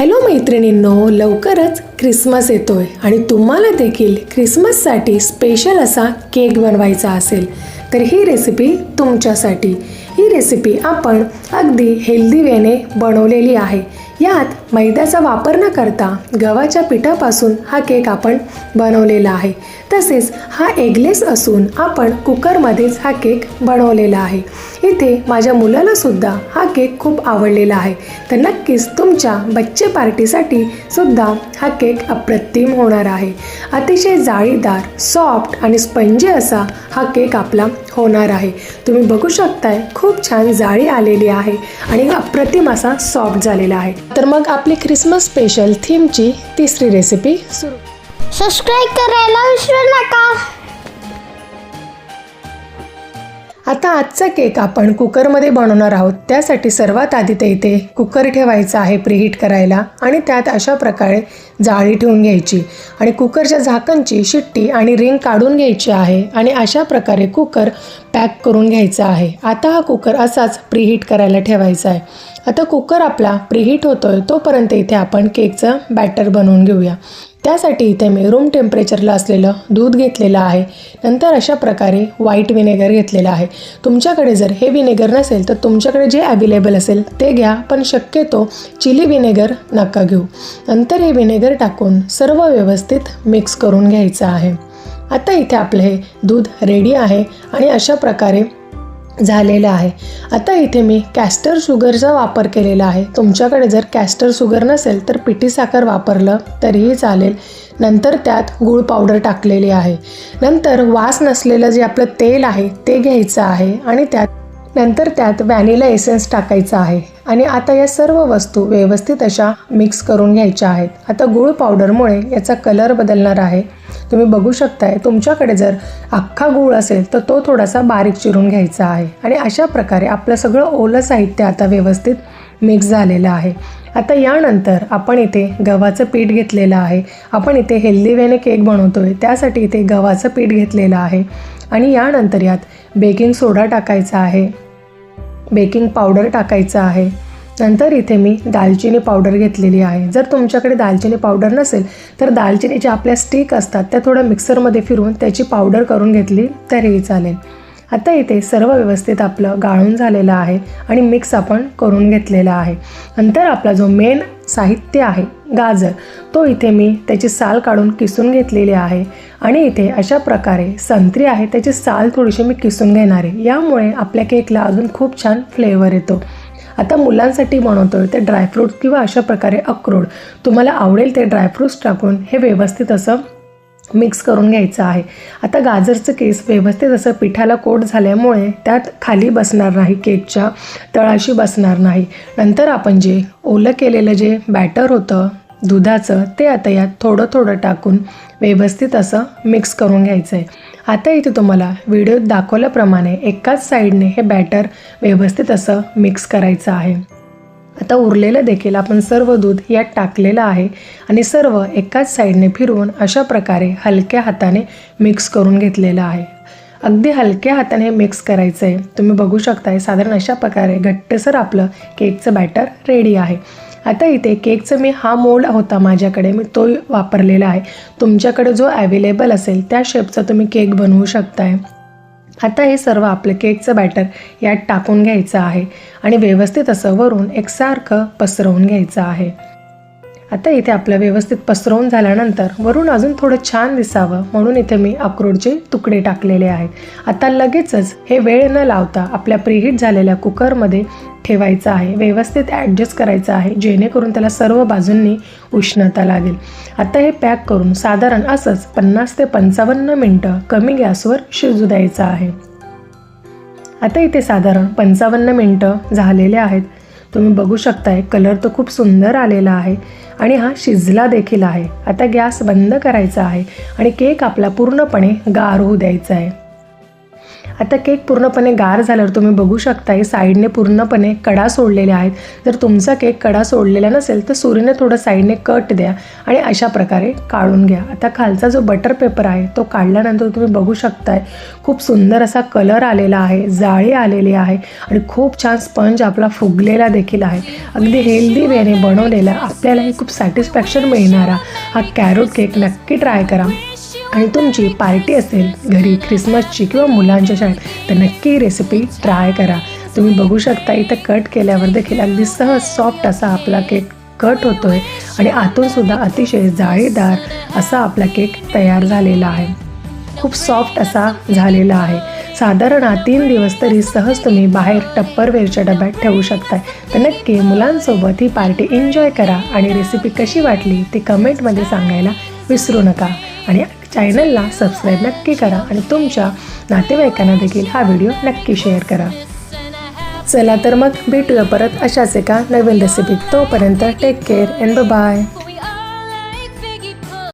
Hello मैत्रिणींनो लवकरच Christmas येतोय आणि तुम्हाला देखील क्रिसमससाठी स्पेशल असा केक बनवायचा असेल तर ही रेसिपी तुमच्यासाठी. ही रेसिपी आपण अगदी हेल्दी वेने बनवलेली आहे. यात मैद्याचा वापर न करता गव्हाच्या पिठापासून हा केक आपण बनवलेला आहे. तसेच हा एगलेस असून आपण कुकरमध्येच हा केक बनवलेला आहे. इथे माझ्या मुलालासुद्धा हा केक खूप आवडलेला आहे. तर नक्कीच तुमच्या बच्चे पार्टीसाठी सुद्धा हा केक अप्रतिम होणार आहे. अतिशय जाळीदार सॉफ्ट आणि स्पंजी असा हा केक आपला होणार आहे. तुम्ही बघू शकताय खूप छान जाळी आलेली आहे आणि अप्रतिम असा सॉफ्ट झालेला आहे. तर मग आपली क्रिसमस स्पेशल थीमची तिसरी रेसिपी सुरू. सबस्क्राईब करायला विसरू नका. आता आजचा केक आपण कुकरमध्ये बनवणार आहोत. त्यासाठी सर्वात आधी ते इथे कुकर ठेवायचा आहे प्रीहीट करायला आणि त्यात अशा प्रकारे जाळी ठेवून घ्यायची. आणि कुकरच्या झाकणची शिट्टी आणि रिंग काढून घ्यायची आहे आणि अशा प्रकारे कुकर पॅक करून घ्यायचा आहे. आता हा कुकर असाच प्रीहीट करायला ठेवायचा आहे. आता कुकर आपला प्रीहीट होतोय तोपर्यंत इथे आपण केकचं बॅटर बनवून घेऊया. त्यासाठी इथे मी रूम टेम्परेचरला असलेलं दूध घेतलेलं आहे. नंतर अशा प्रकारे व्हाईट विनेगर घेतलेलं आहे. तुमच्याकडे जर हे विनेगर नसेल तर तुमच्याकडे जे अवेलेबल असेल ते घ्या पण शक्यतो चिली विनेगर नका घेऊ. नंतर हे विनेगर टाकून सर्व व्यवस्थित मिक्स करून घ्यायचं आहे. आता इथे आपलं हे दूध रेडी आहे आणि अशा प्रकारे झालेलं आहे. आता इथे मी कॅस्टर शुगरचा वापर केलेला आहे. तुमच्याकडे जर कॅस्टर शुगर नसेल तर पिठी साखर वापरलं तरीही चालेल. नंतर त्यात गूळ पावडर टाकलेली आहे. नंतर वास नसलेलं जे आपलं तेल आहे ते घ्यायचं आहे आणि त्यात नंतर त्यात व्हॅनिला एसेन्स टाकायचा आहे. आणि आता या सर्व वस्तू व्यवस्थित अशा मिक्स करून घ्यायच्या आहेत. आता गूळ पावडरमुळे याचा कलर बदलणार आहे. तुम्ही बघू शकताय तुमच्याकडे जर अख्खा गूळ असेल तर तो थोडासा बारीक चिरून घ्यायचा आहे. आणि अशा प्रकारे आपलं सगळं ओलं साहित्य आता व्यवस्थित मिक्स झालेलं आहे. आता यानंतर आपण इथे गव्हाचं पीठ घेतलेलं आहे. आपण इथे हेल्दी वेने केक बनवतोय. त्यासाठी इथे गव्हाचं पीठ घेतलेलं आहे. आणि यानंतर यात बेकिंग सोडा टाकायचा आहे. बेकिंग पावडर टाकायचं आहे. नंतर इथे मी दालचिनी पावडर घेतलेली आहे. जर तुमच्याकडे दालचिनी पावडर नसेल तर दालचिनीच्या आपल्या स्टिक असतात त्या थोड्या मिक्सरमध्ये फिरवून त्याची पावडर करून घेतली तरीही चालेल. आता इथे सर्व व्यवस्थित आपलं गाळून झालेलं आहे आणि मिक्स आपण करून घेतलेला आहे. नंतर आपला जो मेन साहित्य आहे. गाजर. तो इथे मी त्याची साल काढून किसून घेतलेली आहे आणि इथे अशा प्रकारे संत्री आहे त्याची साल थोडीशी मी किसून घेणार आहे. यामुळे आपल्या केकला अजून खूप छान फ्लेवर येतो. आता मुलांसाठी बनवतोय ते ड्रायफ्रूट्स किंवा अशा प्रकारे अक्रोड. तुम्हाला आवडेल ते ड्रायफ्रूट्स टाकून. हे व्यवस्थित असं मिक्स करून घ्यायचं आहे. आता गाजरचं केस व्यवस्थित असं पिठाला कोट झाल्यामुळे त्यात खाली बसणार नाही केकच्या तळाशी बसणार नाही. नंतर आपण जे ओलं केलेलं जे बॅटर होतं दुधाचं ते आता यात थोडं थोडं टाकून व्यवस्थित असं मिक्स करून घ्यायचं आहे आता इथे तुम्हाला व्हिडिओत दाखवल्याप्रमाणे एकाच साईडने हे बॅटर व्यवस्थित असं मिक्स करायचं आहे. आता उरलेलं देखील आपण सर्व दूध यात टाकलेलं आहे आणि सर्व एकाच साईडने फिरवून अशा प्रकारे हलक्या हाताने मिक्स करून घेतलेलं आहे. अगदी हलक्या हाताने मिक्स करायचं आहे तुम्ही बघू शकताय साधारण अशा प्रकारे घट्टसर आपलं केकचं बॅटर रेडी आहे. आता इथे केकचं मी हा मोल्ड होता माझ्याकडे मी तो वापरलेला आहे. तुमच्याकडे जो ॲवेलेबल असेल त्या शेपचा तुम्ही केक बनवू शकताय. आता हे सर्व आपलं केकचं बॅटर यात टाकून घ्यायचं आहे आणि व्यवस्थित असं वरून एकसारखं पसरवून घ्यायचं आहे. आता इथे आपलं व्यवस्थित पसरवून झाल्यानंतर वरून अजून थोडं छान दिसावं म्हणून इथे मी अक्रोडचे तुकडे टाकलेले आहेत. आता लगेचच हे वेळ न लावता आपल्या प्रिहीट झालेल्या कुकरमध्ये ठेवायचं आहे. व्यवस्थित ॲडजस्ट करायचं आहे. जेणेकरून त्याला सर्व बाजूंनी उष्णता लागेल. आता हे पॅक करून साधारण असंच पन्नास ते पंचावन्न मिनटं कमी गॅसवर शिजू द्यायचं आहे. आता इथे साधारण पंचावन्न मिनटं झालेले आहेत. तुम्ही बघू शकताय कलर तर खूप सुंदर आलेला आहे आणि हा शिजला देखील आहे. आता गॅस बंद करायचा आहे आणि केक आपला पूर्णपणे गार होऊ द्यायचा आहे. आता केक पूर्णपणे गार झाल्यावर तुम्ही बघू शकता हे साईडने पूर्णपणे कडा सोडलेल्या आहेत. जर तुमचा केक कडा सोडलेला नसेल तर सुरीने थोडं साईडने कट द्या आणि अशा प्रकारे काढून घ्या. आता खालचा जो बटर पेपर आहे तो काढल्यानंतर तुम्ही बघू शकताय खूप सुंदर असा कलर आलेला आहे जाळी आलेली आहे आणि खूप छान स्पंज आपला फुगलेला देखील आहे. अगदी हेल्दी वेने बनवलेला आपल्यालाही खूप सॅटिस्फॅक्शन मिळणारा हा कॅरोट केक नक्की ट्राय करा. आणि तुमची पार्टी असेल घरी क्रिसमसची किंवा मुलांच्या शाळेत तर नक्की रेसिपी ट्राय करा. तुम्ही बघू शकता इथं कट केल्यावर देखील अगदी सहज सॉफ्ट असा आपला केक कट होतोय आणि आतूनसुद्धा अतिशय जाळीदार असा आपला केक तयार झालेला आहे. खूप सॉफ्ट असा झालेला आहे. साधारण हा तीन दिवस तरी सहज तुम्ही बाहेर टप्परवेअरच्या डब्यात ठेवू शकताय. तर नक्की मुलांसोबत ही पार्टी एन्जॉय करा आणि रेसिपी कशी वाटली ती कमेंटमध्ये सांगायला विसरू नका. आणि चॅनलला सबस्क्राईब नक्की करा आणि तुमच्या नातेवाईकांना देखील हा व्हिडिओ नक्की शेअर करा. चला तर मग भेटूया परत अशाच एका नवीन रेसिपीत तोपर्यंत टेक केअर अँड बाय